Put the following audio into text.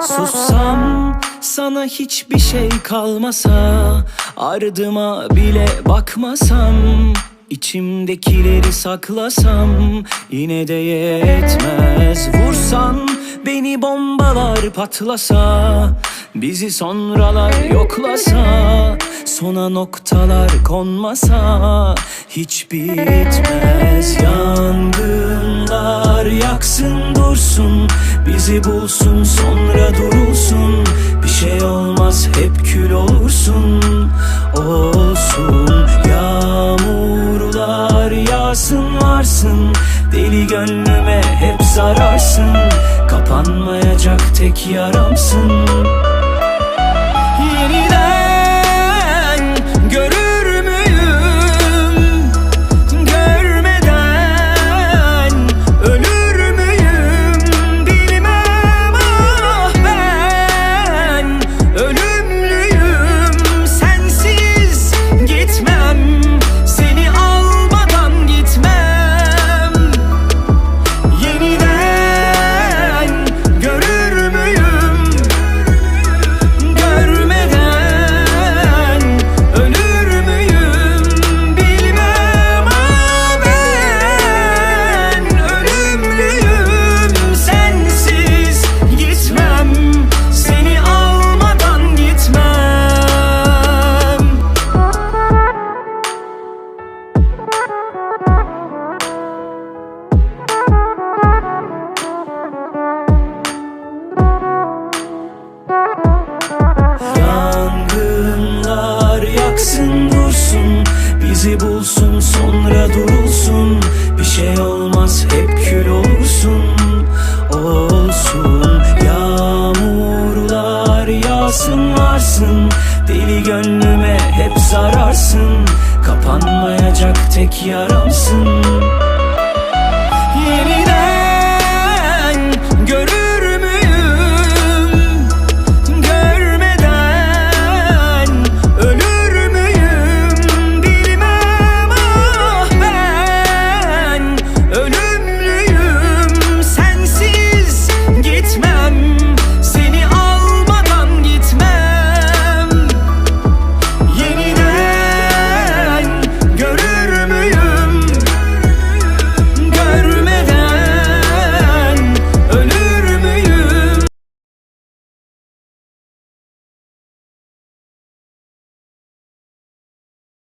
Sussam sana hiçbir şey kalmasa Ardıma bile bakmasam İçimdekileri saklasam Yine de yetmez. Vursan beni bombalar patlasa Bizi sonralar yoklasa Sona noktalar konmasa Hiç bitmez. Yangınlar yaksın dursun Bizi bulsun sonra durulsun. Bir şey olmaz hep kül olursun. Olsun Yağmurlar yağsın varsın. Deli gönlüme hep zararsın. Kapanmayacak tek yaramsın Trinidad. Bizi bulsun sonra durulsun. Bir şey olmaz hep kül olursun. Olsun Yağmurlar yağsın varsın. Deli gönlüme hep zararsın. Kapanmayacak tek yaramsın